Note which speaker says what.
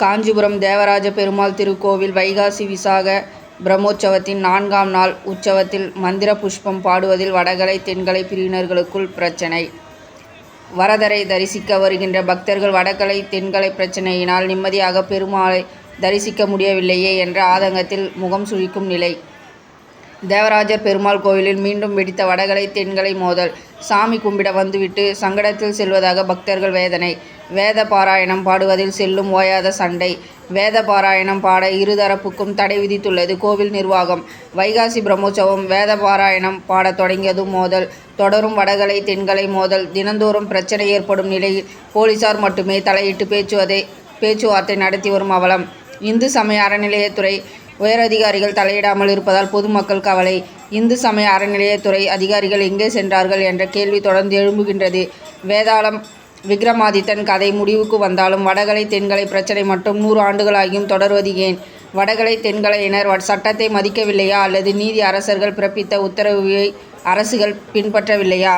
Speaker 1: காஞ்சிபுரம் தேவராஜ பெருமாள் திருக்கோவில் வைகாசி விசாக பிரம்மோற்சவத்தின் நான்காம் நாள் உற்சவத்தில் மந்திர புஷ்பம் பாடுவதில் வடகலை தென்கலை பிரிவினர்களுக்குள் பிரச்சினை. வரதரை தரிசிக்க வருகின்ற பக்தர்கள் வடகலை தென்கலை பிரச்சனையினால் நிம்மதியாக பெருமாளை தரிசிக்க முடியவில்லையே என்ற ஆதங்கத்தில் முகம் சுழிக்கும் நிலை. தேவராஜர் பெருமாள் கோயிலில் மீண்டும் வெடித்த வடகலை தென்கலை மோதல். சாமி கும்பிட வந்துவிட்டு சங்கடத்தில் செல்வதாக பக்தர்கள் வேதனை. வேத பாராயணம் பாடுவதில் செல்லும் ஓயாத சண்டை. வேத பாராயணம் பாட இருதரப்புக்கும் தடை விதித்துள்ளது கோவில் நிர்வாகம். வைகாசி பிரம்மோற்சவம் வேத பாராயணம் பாடத் தொடங்கியதும் மோதல். தொடரும் வடகலை தென்கலை மோதல். தினந்தோறும் பிரச்சனை ஏற்படும் நிலையில் போலீசார் மட்டுமே தலையிட்டு பேச்சுவதை பேச்சுவார்த்தை நடத்தி வரும் அவலம். இந்து சமய அறநிலையத்துறை உயரதிகாரிகள் தலையிடாமல் இருப்பதால் பொதுமக்கள் கவலை. இந்து சமய அறநிலையத்துறை அதிகாரிகள் எங்கே சென்றார்கள் என்ற கேள்வி தொடர்ந்து எழும்புகின்றது. வேதாளம் விக்ரமாதித்தன் கதை முடிவுக்கு வந்தாலும் வடகலை தென்கலை பிரச்சனை மட்டும் நூறு ஆண்டுகளாகியும் தொடர்வது ஏன்? வடகலை தென்கலையினர் சட்டத்தை மதிக்கவில்லையா? அல்லது நீதி அரசர்கள் பிறப்பித்த உத்தரவை அரசுகள் பின்பற்றவில்லையா?